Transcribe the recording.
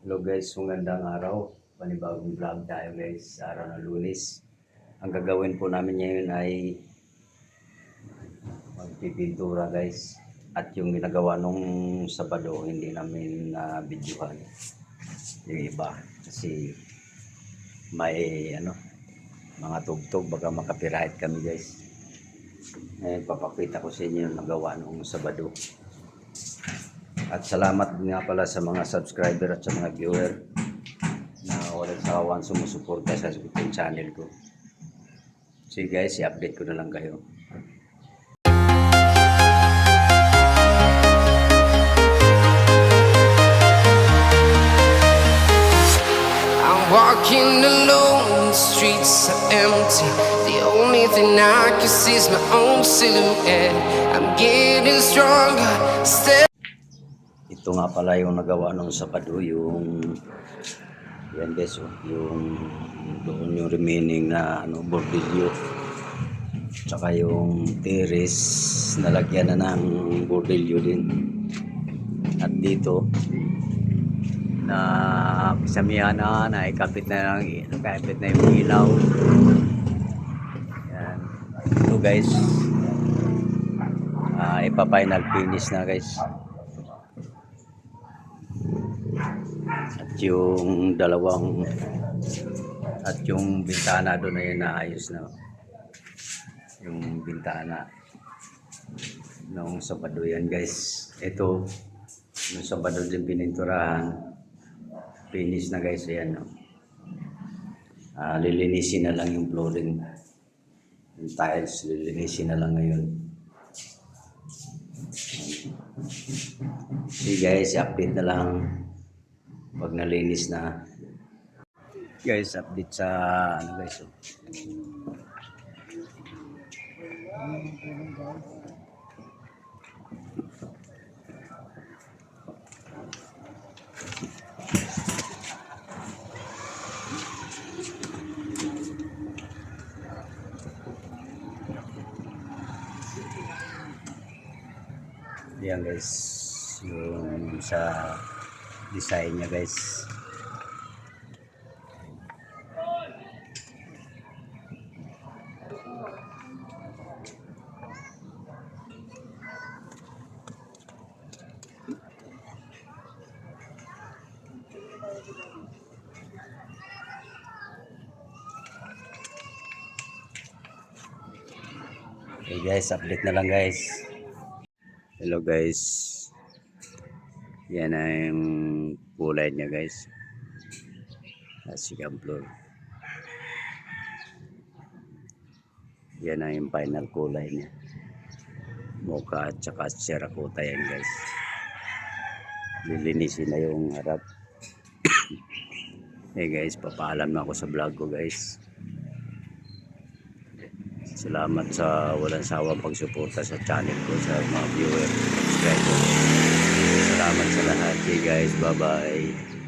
Hello guys, magandang araw. Panibagong vlog tayo guys, sa araw ng lunes. Ang gagawin po namin ngayon ay magpipintura guys. At yung ginagawa nung Sabado, hindi namin na videohan. Yung iba. Kasi may ano, mga tugtog, baka makapiright kami guys. Ngayon papakita ko sa inyo yung nagawa nung Sabado. At salamat nga pala sa mga subscriber at sa mga viewer na walang sawan sumusuporta sa YouTube channel ko. Sige guys, i-update ko na lang kayo. I'm walking alone, the streets are empty. The only thing I can see is my own silhouette. I'm getting stronger, still. Ito nga pala yung nagawa nung Sabado, yung yan guys, oh, yung doon yung remaining na ano, bordilyo. Tsaka yung terrace, nalagyan na ng bordilyo din. At dito, na kasamihan na, na ikapit na lang, nakapit na yung ilaw. Yan. Ito guys, ah ipa-final finish na guys. At yung dalawang at yung bintana doon yun naayos na. Yung bintana nung Sabado yan guys. Ito, nung Sabado din pininturahan. Finish na guys, ayan no. Ah, lilinisin na lang yung flooring. Yung tiles, lilinisin na lang ngayon. See guys, update na lang pag nalinis na. Guys, update sa ano guys. Oh. Yan guys, yung sa design niya guys. Okay guys, update na lang guys. Hello guys. Yan ang kulay niya guys. Asikam floor. Yan ang yung final kulay niya. Mocha at saka Serakuta yan guys. Lilinisin na yung harap. hey guys, papaalam na ako sa vlog ko guys. Salamat sa walang sawang pagsuporta sa channel ko sa mga viewer, subscriber. Salamat sa lahat. Okay guys, bye-bye.